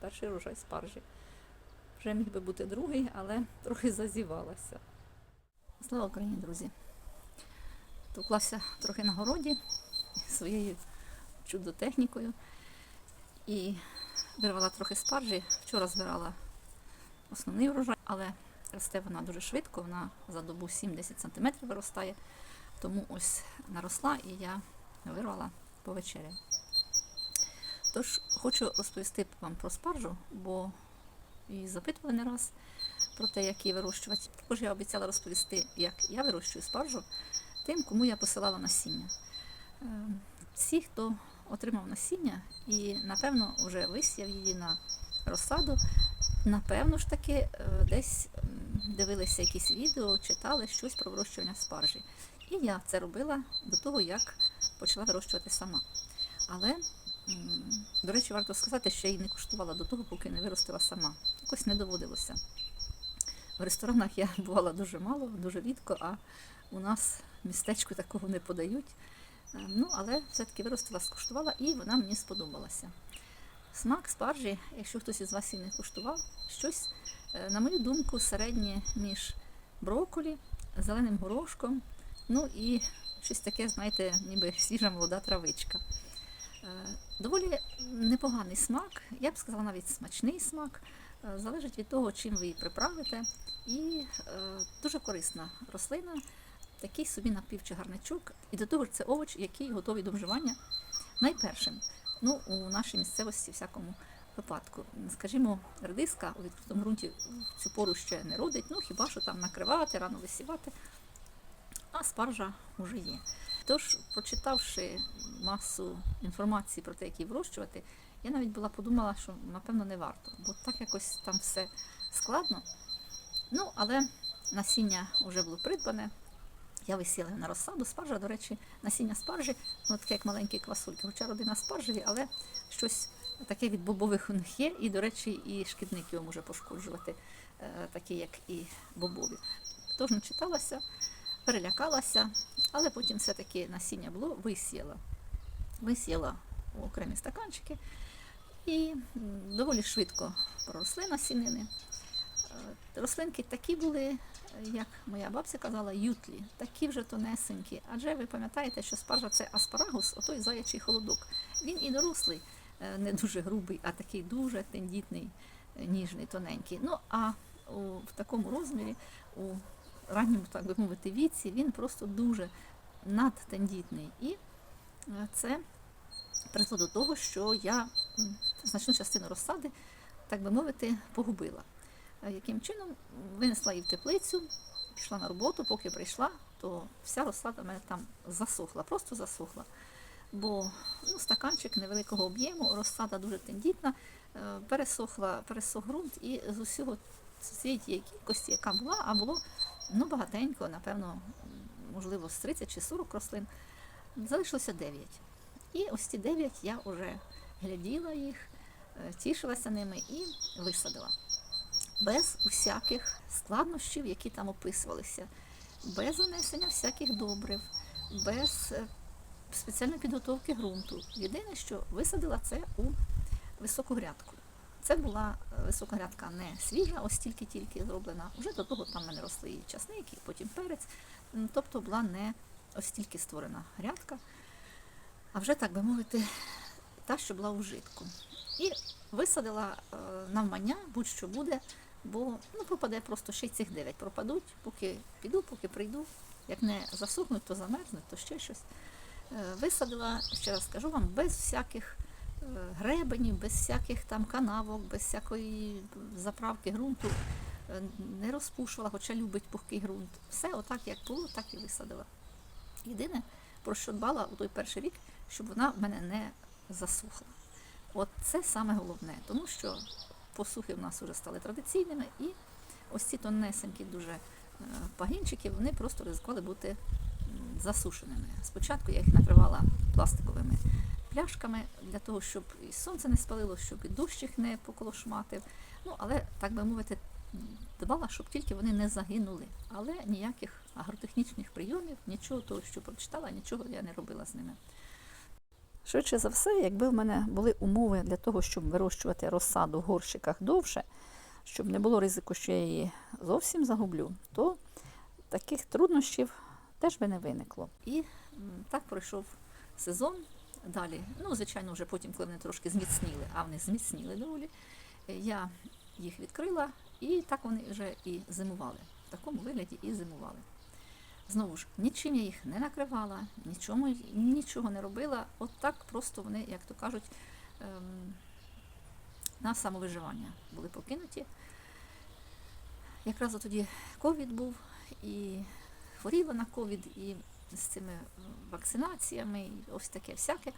перший урожай спаржі. Вже міг би бути другий, але трохи зазівалася. Слава Україні, друзі! Товклася трохи на городі своєю чудо-технікою і вирвала трохи спаржі. Вчора збирала основний урожай, але росте вона дуже швидко, вона за добу 7-10 см виростає. Тому ось наросла і я вирвала по вечері. Тож хочу розповісти вам про спаржу, бо і запитували не раз про те, як її вирощувати. Також я обіцяла розповісти, як я вирощую спаржу тим, кому я посилала насіння. Е, Всі, хто отримав насіння і, напевно, вже висіяв її на розсаду, напевно ж таки е, десь дивилися якісь відео, читали щось про вирощування спаржі. І я це робила до того, як почала вирощувати сама. Але, до речі, варто сказати, що я її не куштувала до того, поки не виростила сама. Якось не доводилося. В ресторанах я бувала дуже мало, дуже рідко, а у нас містечку такого не подають. Е, Ну, але все-таки виростила, скуштувала і вона мені сподобалася. Смак спаржі, якщо хтось із вас її не куштував, щось, е, на мою думку, середнє між брокколі, зеленим горошком, ну і щось таке, знаєте, ніби свіжа молода травичка. Е, Доволі непоганий смак, я б сказала навіть смачний смак. Е, Залежить від того, чим ви її приправите. І е, дуже корисна рослина, такий собі напівчагарничок. І до того ж це овоч, який готовий до вживання найпершим. Ну, у нашій місцевості, всякому випадку. Скажімо, редиска у відкритому ґрунті в цю пору ще не родить, ну хіба що там накривати, рано висівати, а спаржа вже є. Тож, прочитавши масу інформації про те, як її вирощувати, я навіть була подумала, що напевно не варто, бо так якось там все складно. Ну, але насіння вже було придбане. Я висіла на розсаду. Спаржа, до речі, насіння спаржі, ну таке як маленькі квасольки, хоча родина спаржеві, але щось таке від бобових у них є, і, до речі, і шкідник його може пошкоджувати, е, такі як і бобові. Тож не читалася, перелякалася, але потім все-таки насіння було, висіяла. Висіяла у окремі стаканчики і доволі швидко проросли насінини. Е, Рослинки такі були, як моя бабця казала, ютлі, такі вже тонесенькі. Адже ви пам'ятаєте, що спаржа це аспарагус, отой заячий холодок. Він і дорослий, е, не дуже грубий, а такий дуже тендітний, е, ніжний, тоненький. Ну а в такому розмірі, у ранньому, так би мовити, віці, він просто дуже надтендітний. І е, це призвело до того, що я значну частину розсади, так би мовити, погубила. Е, Яким чином винесла її в теплицю, пішла на роботу, поки прийшла, то вся розсада в мене там засохла, просто засохла. Бо ну, стаканчик невеликого об'єму, розсада дуже тендітна, е, пересохла, пересох ґрунт і з усього з цієї кількості, яка була, а було ну, багатенько, напевно, можливо, з 30 чи 40 рослин, залишилося 9. І ось ці 9 я вже гляділа їх, е, тішилася ними і висадила без усяких складнощів, які там описувалися, без унесення всяких добрив, без е, спеціальної підготовки ґрунту. Єдине, що висадила це у високу грядку. Це була е, висока грядка не свіжа, ось тільки-тільки зроблена. Уже до того там в мене росли і часник, і потім перець. Тобто була не ось тільки створена грядка, а вже, так би мовити, та, що була у житку. І висадила е, навмання, будь-що буде, бо ну, пропаде просто ще й цих дев'ять пропадуть, поки піду, поки прийду. Як не засохнуть, то замерзнуть, то ще щось. Е, Висадила, ще раз скажу вам, без всяких гребенів, без всяких там канавок, без всякої заправки ґрунту. Е, Не розпушувала, хоча любить пухкий ґрунт. Все отак, як було, так і висадила. Єдине, про що дбала у той перший рік, щоб вона в мене не засохла. От це саме головне, тому що посухи в нас вже стали традиційними, і ось ці тонесенькі дуже е, пагінчики, вони просто ризикували бути засушеними. Спочатку я їх накривала пластиковими пляшками для того, щоб і сонце не спалило, щоб і дощ їх не поколошматив. Ну, але, так би мовити, дбала, щоб тільки вони не загинули. Але ніяких агротехнічних прийомів, нічого того, що прочитала, нічого я не робила з ними. Швидше за все, якби в мене були умови для того, щоб вирощувати розсаду в горщиках довше, щоб не було ризику, що я її зовсім загублю, то таких труднощів теж би не виникло. І так пройшов сезон. Далі, ну, звичайно, вже потім, коли вони трошки зміцніли, а вони зміцніли доволі, е, я їх відкрила, і так вони вже і зимували. В такому вигляді і зимували. Знову ж, нічим я їх не накривала, нічому, нічого не робила. От так просто вони, як то кажуть, ем, на самовиживання були покинуті. Якраз тоді ковід був, і хворіла на ковід, і з цими вакцинаціями, і ось таке всяке.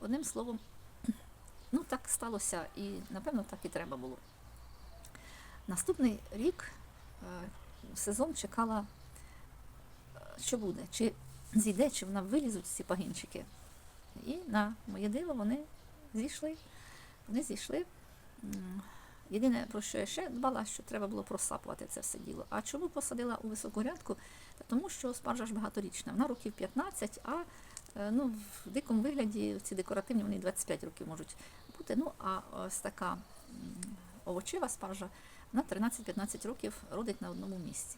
Одним словом, ну так сталося, і напевно так і треба було. Наступний рік е, сезон чекала, е, що буде, чи зійде, чи вона вилізуть ці пагінчики. І на моє диво вони зійшли. Вони зійшли. Єдине, про що я ще дбала, що треба було просапувати це все діло. А чому посадила у високу грядку? Тому що спаржа ж багаторічна. Вона років 15, а е, ну, в дикому вигляді ці декоративні вони 25 років можуть бути. Ну, а ось така овочева спаржа, вона 13-15 років родить на одному місці.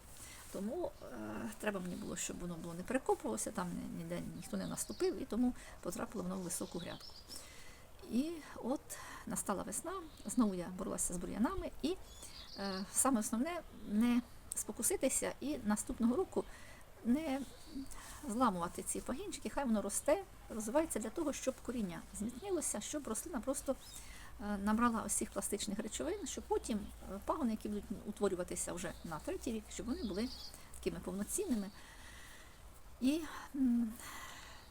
Тому е, треба мені було, щоб воно було не перекопувалося, там ніде ніхто не наступив, і тому потрапило воно в високу грядку. І от настала весна, знову я боролася з бур'янами, і е, саме основне не спокуситися і наступного року не зламувати ці пагінчики, хай воно росте, розвивається для того, щоб коріння зміцнилося, щоб рослина просто е, набрала ось цих пластичних речовин, щоб потім е, пагони, які будуть утворюватися вже на третій рік, щоб вони були такими повноцінними. І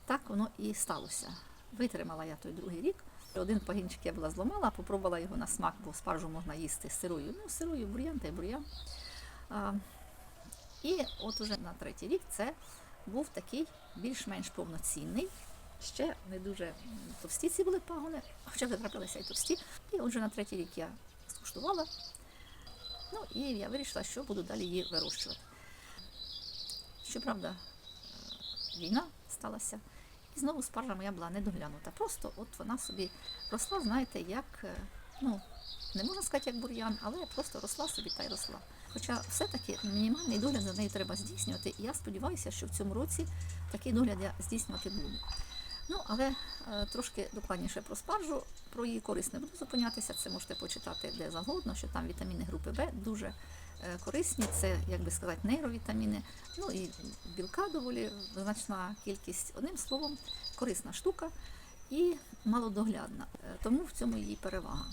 так воно і сталося. Витримала я той другий рік. Один пагінчик я була зламала, попробувала його на смак, бо спаржу можна їсти сирою. Ну, сирою бур'ян та й бур'ян. І от уже на третій рік це був такий більш-менш повноцінний. Ще не дуже товсті ці були пагони, хоча вже трапилися і товсті. І отже на третій рік я скуштувала. Ну і я вирішила, що буду далі її вирощувати. Щоправда, е, війна сталася. І знову спаржа моя була недоглянута. Просто от вона собі росла, знаєте, як, е, ну, не можна сказати, як бур'ян, але просто росла собі та й росла. Хоча все-таки мінімальний догляд за нею треба здійснювати, і я сподіваюся, що в цьому році такий догляд я здійснювати буду. Ну, але е, трошки докладніше про спаржу, про її користь не буду зупинятися. Це можете почитати де завгодно, що там вітаміни групи Б дуже е, корисні. Це, як би сказати, нейровітаміни. Ну і білка доволі значна кількість. Одним словом, корисна штука і малодоглядна. Е, Тому в цьому її перевага.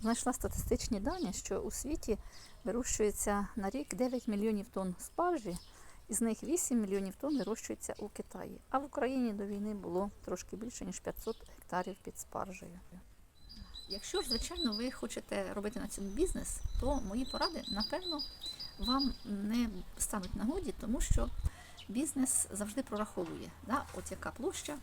Знайшла статистичні дані, що у світі вирощується на рік 9 мільйонів тонн спаржі, із них 8 мільйонів тонн вирощується у Китаї. А в Україні до війни було трошки більше, ніж 500 гектарів під спаржею. Якщо ж, звичайно, ви хочете робити на цьому бізнес, то мої поради, напевно, вам не стануть нагоді, тому що бізнес завжди прораховує, да, от яка площа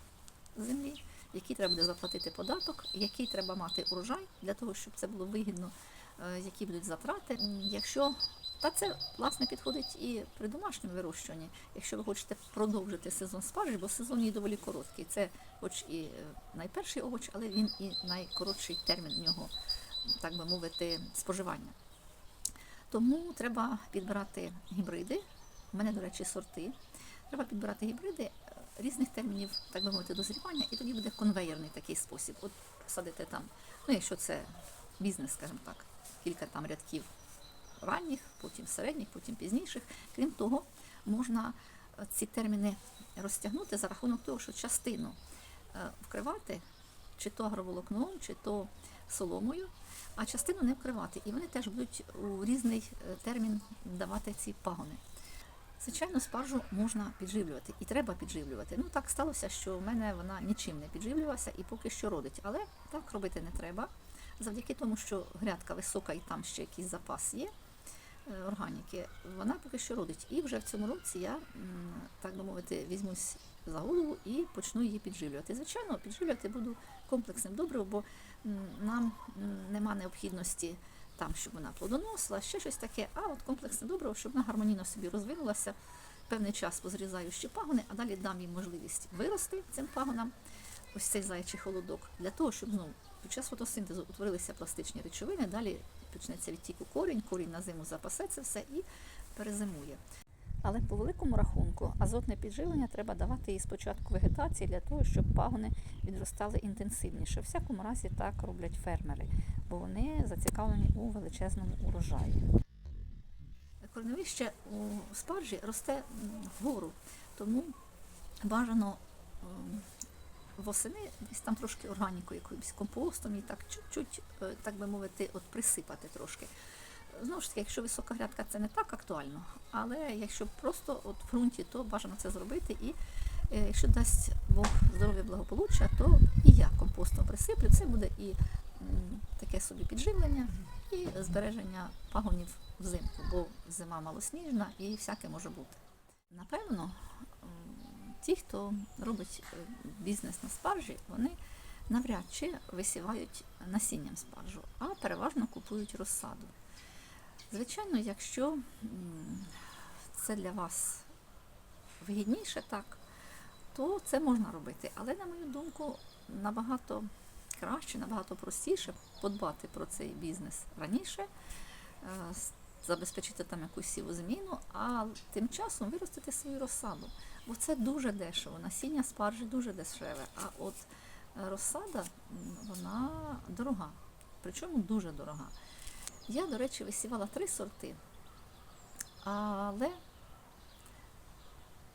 землі, який треба буде заплатити податок, який треба мати урожай для того, щоб це було вигідно, е, які будуть затрати. Якщо та це власне підходить і при домашньому вирощуванні, якщо ви хочете продовжити сезон спаржі, бо сезон її доволі короткий. Це хоч і е, найперший овоч, але він і найкоротший термін в нього, так би мовити, споживання. Тому треба підбирати гібриди. У мене, до речі, сорти. Треба підбирати гібриди е, різних термінів, так би мовити, дозрівання, і тоді буде конвейерний такий спосіб. От садите там, ну якщо це бізнес, скажімо так, кілька там рядків ранніх, потім середніх, потім пізніших. Крім того, можна е, ці терміни розтягнути за рахунок того, що частину е, вкривати чи то агроволокном, чи то соломою, а частину не вкривати. І вони теж будуть у різний е, термін давати ці пагони. Звичайно, спаржу можна підживлювати і треба підживлювати. Ну так сталося, що в мене вона нічим не підживлювалася і поки що родить. Але так робити не треба. Завдяки тому, що грядка висока і там ще якийсь запас є органіки, вона поки що родить. І вже в цьому році я, так би мовити, візьмусь за голову і почну її підживлювати. Звичайно, підживлювати буду комплексним добривом, бо нам нема необхідності там, щоб вона плодоносила, ще щось таке, а от комплексне добриво, щоб вона гармонійно собі розвинулася. Певний час позрізаю ще пагони, а далі дам їм можливість вирости цим пагонам. ось цей заячий холодок, для того, щоб знову під час фотосинтезу утворилися пластичні речовини, далі почнеться відтік у корінь, корінь на зиму запасе це все і перезимує. Але по великому рахунку азотне підживлення треба давати і спочатку вегетації для того, щоб пагони відростали інтенсивніше. В всякому разі так роблять фермери, бо вони зацікавлені у величезному урожаї. Корневище у спаржі росте вгору, тому бажано ем, восени десь там трошки органікою, якоюсь компостом і так чуть-чуть, е, так би мовити, от присипати трошки. Знову ж таки, якщо висока грядка, це не так актуально, але якщо просто от в ґрунті, то бажано це зробити. І е, якщо дасть Бог здоров'я благополуччя, то і я компостом присиплю. Це буде і таке собі підживлення, і збереження пагонів взимку, бо зима малосніжна і всяке може бути. Напевно, ті, хто робить е, бізнес на спаржі, вони навряд чи висівають насінням спаржу, а переважно купують розсаду. Звичайно, якщо це для вас вигідніше так, то це можна робити. Але, на мою думку, набагато краще, набагато простіше подбати про цей бізнес раніше, е, забезпечити там якусь сівозміну, а тим часом виростити свою розсаду. Бо це дуже дешево. Насіння спаржі дуже дешеве. А от е, розсада вона дорога. Причому дуже дорога. Я, до речі, висівала три сорти, але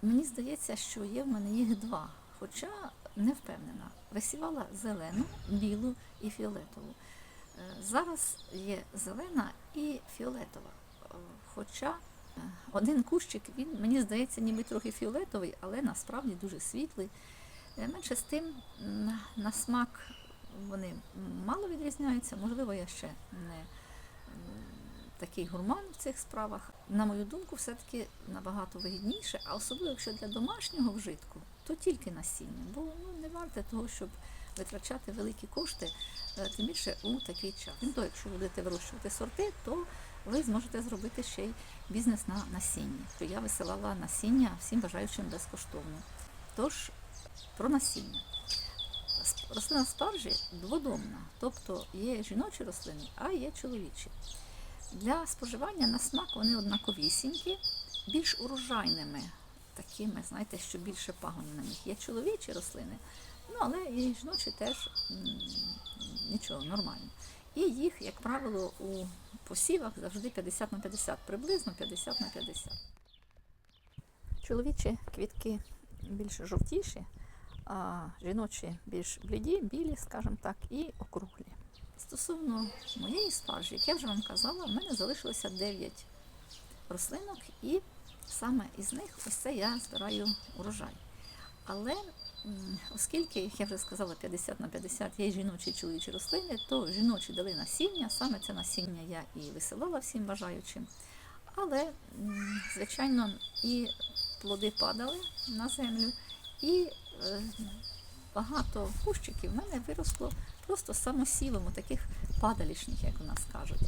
мені здається, що є в мене їх два, хоча не впевнена. Висівала зелену, білу і фіолетову. Е, Зараз є зелена і фіолетова. Хоча один кущик, він мені здається, ніби трохи фіолетовий, але насправді дуже світлий. Е, Менше з тим, на, смак вони мало відрізняються. Можливо, я ще не такий гурман в цих справах. На мою думку, все-таки набагато вигідніше, а особливо, якщо для домашнього вжитку, то тільки насіння, бо ну, не варте того, щоб витрачати великі кошти, е, тим більше у такий час. Того, якщо будете вирощувати сорти, то ви зможете зробити ще й бізнес на насінні. Я висилала насіння всім бажаючим безкоштовно. Тож про насіння. Рослина спаржі дводомна, тобто є жіночі рослини, а є чоловічі. Для споживання на смак вони однаковісінькі, більш урожайними, такими, знаєте, що більше пагонів на них. Є чоловічі рослини, ну але і жіночі теж нічого, нормально. І їх, як правило, у посівах завжди 50 на 50, приблизно 50 на 50. Чоловічі квітки більш жовтіші, а жіночі більш бліді, білі, скажімо так, і округлі. Стосовно моєї спаржі, як я вже вам казала, в мене залишилося 9 рослинок, і саме із них ось це я збираю урожай. Але оскільки, як я вже сказала, 50 на 50 є жіночі і чоловічі рослини, то жіночі дали насіння, саме це насіння я і висилала всім бажаючим. Але, звичайно, і плоди падали на землю, і е, багато кущиків в мене виросло просто самосівом, у таких падалішніх, як у нас кажуть.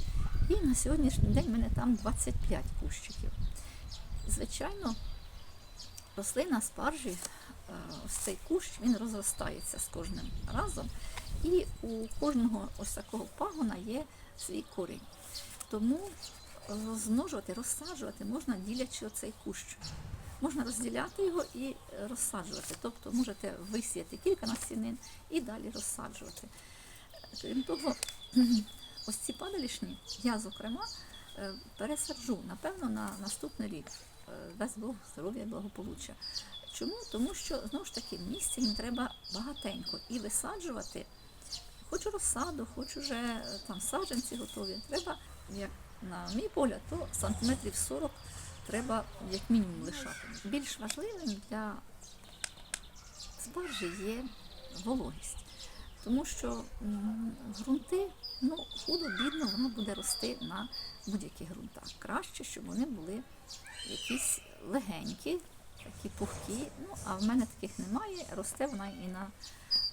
І на сьогоднішній день в мене там 25 кущиків. Звичайно, рослина спаржі, ось цей кущ, він розростається з кожним разом. І у кожного ось такого пагона є свій корінь. Тому розмножувати, розсаджувати можна ділячи оцей кущ. Можна розділяти його і е, розсаджувати. Тобто можете висіяти кілька насінин і далі розсаджувати. Крім того, ось ці падалішні я, зокрема, е, пересаджу, напевно, на наступний рік. Е, Дасть Бог здоров'я і благополуччя. Чому? Тому що знову ж таки місця їм треба багатенько і висаджувати. Хочу розсаду, хочу вже е, там саджанці готові. Треба, як на мій погляд, то сантиметрів 40 треба як мінімум лишати. Більш важливим для спаржі є вологість. Тому що м, ґрунти, ну, худо-бідно, воно буде рости на будь-яких ґрунтах. Краще, щоб вони були якісь легенькі, такі пухкі. Ну, а в мене таких немає, росте вона і на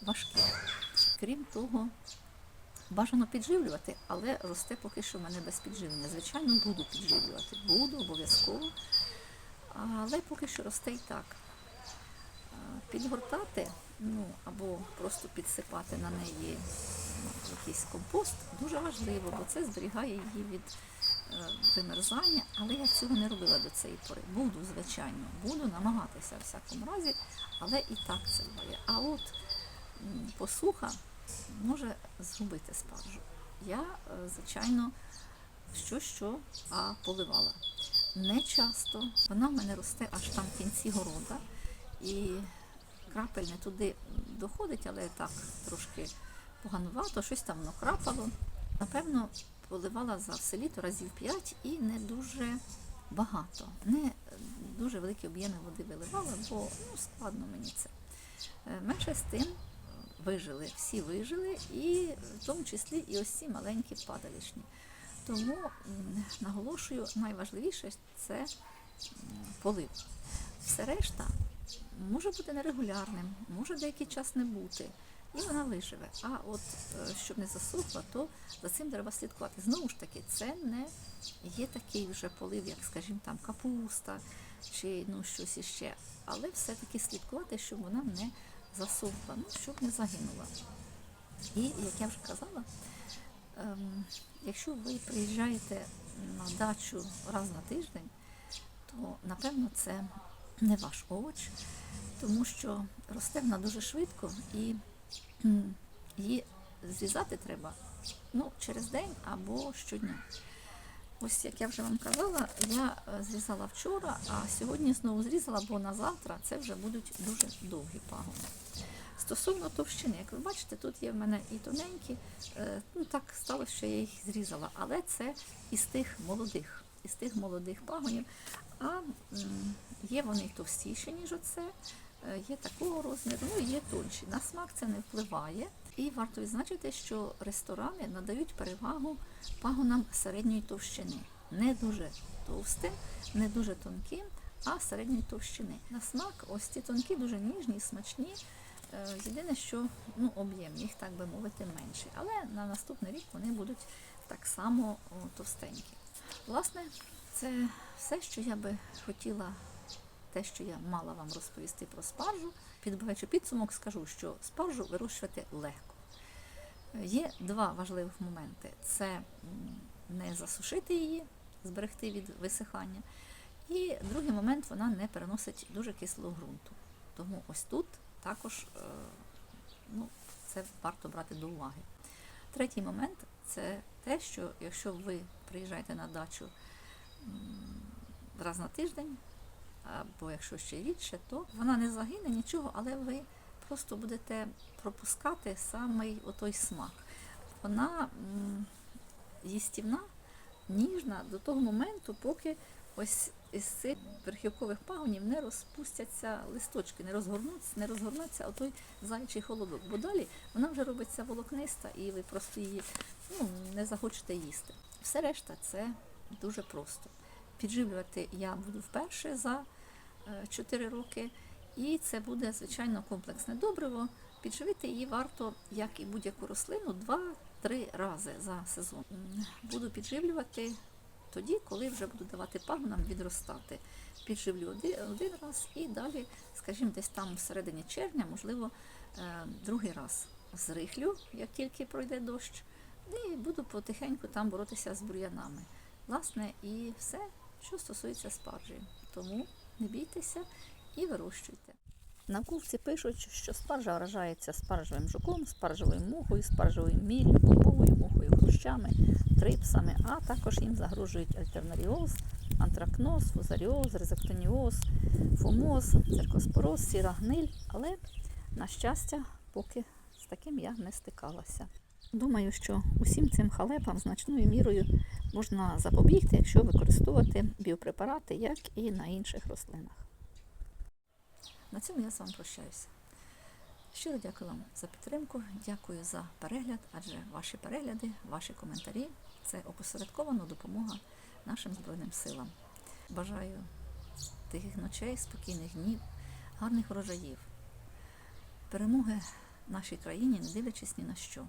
важких. Крім того, бажано підживлювати, але росте поки що в мене без підживлення. Звичайно, буду підживлювати, буду обов'язково. Але поки що росте і так. Підгортати, ну або просто підсипати на неї ну, якийсь компост дуже важливо, бо це зберігає її від вимерзання. Але я цього не робила до цієї пори. Буду, звичайно, буду намагатися в всякому разі, але і так це буває. А от посуха може згубити спаржу. Я, е, звичайно, що що, а поливала. Не часто. Вона в мене росте аж там в кінці города. І крапель не туди доходить, але так трошки поганувато, щось там воно крапало. Напевно, поливала за все літо разів 5 і не дуже багато. Не е, дуже великі об'єми води виливала, бо ну, складно мені це. Е, Менше з тим вижили, всі вижили, і в тому числі і ось ці маленькі падалішні. Тому наголошую, найважливіше це полив. Все решта може бути нерегулярним, може деякий час не бути, і вона виживе. А от е, щоб не засохла, то за цим треба слідкувати. Знову ж таки, це не є такий вже полив, як, скажімо, там капуста чи ну, щось іще. Але все-таки слідкувати, щоб вона не засохла, ну, щоб не загинула. І, як я вже казала, ем, якщо ви приїжджаєте на дачу раз на тиждень, то напевно це не ваш овоч, тому що росте вона дуже швидко і її зрізати треба ну, через день або щодня. Ось як я вже вам казала, я е, зрізала вчора, а сьогодні знову зрізала, бо на завтра це вже будуть дуже довгі пагони. Стосовно товщини, як ви бачите, тут є в мене і тоненькі, е, ну так сталося, що я їх зрізала, але це із тих молодих, із тих молодих пагонів. А є вони товстіші, ніж оце, є такого розміру, ну і є тонші. На смак це не впливає. І варто відзначити, що ресторани надають перевагу пагонам середньої товщини. Не дуже товстим, не дуже тонким, а середньої товщини. На смак ось ці тонкі, дуже ніжні, смачні. Е, Єдине, що ну, об'єм їх, так би мовити, менший. Але на наступний рік вони будуть так само товстенькі. Власне, це все, що я би хотіла, те, що я мала вам розповісти про спаржу. Підбиваючи підсумок, скажу, що спаржу вирощувати легко. Є два важливих моменти: це не засушити її, зберегти від висихання. І другий момент вона не переносить дуже кислого ґрунту. Тому ось тут також е, ну, це варто брати до уваги. Третій момент це те, що якщо ви приїжджаєте на дачу раз на тиждень, або якщо ще рідше, то вона не загине нічого, але ви просто будете пропускати самий отой смак. Вона їстівна, ніжна до того моменту, поки ось із цих верхівкових пагонів не розпустяться листочки, не розгорнуться, не розгорнеться отой зайчий холодок. Бо далі вона вже робиться волокниста, і ви просто її ну, не захочете їсти. Все решта це дуже просто. Підживлювати я буду вперше за 4 роки, і це буде, звичайно, комплексне добриво. Підживити її варто, як і будь-яку рослину, 2-3 рази за сезон. Буду підживлювати тоді, коли вже буду давати пагонам відростати. Підживлю один, раз і далі, скажімо, десь там всередині червня, можливо, е, другий раз зрихлю, як тільки пройде дощ, і буду потихеньку там боротися з бур'янами. Власне, і все, що стосується спаржі. Тому не бійтеся і вирощуйте. На Науковці пишуть, що спаржа вражається спаржевим жуком, спаржевою мухою, спаржевою міллю, бобовою мухою, хрущами, трипсами, а також їм загрожують альтернаріоз, антракноз, фузаріоз, резектоніоз, фомоз, циркоспороз, сіра гниль. Але, на щастя, поки з таким я не стикалася. Думаю, що усім цим халепам значною мірою можна запобігти, якщо використовувати біопрепарати, як і на інших рослинах. На цьому я з вами прощаюся. Щиро дякую вам за підтримку, дякую за перегляд, адже ваші перегляди, ваші коментарі це опосередкована допомога нашим Збройним силам. Бажаю тихих ночей, спокійних днів, гарних врожаїв, перемоги нашій країні, не дивлячись ні на що.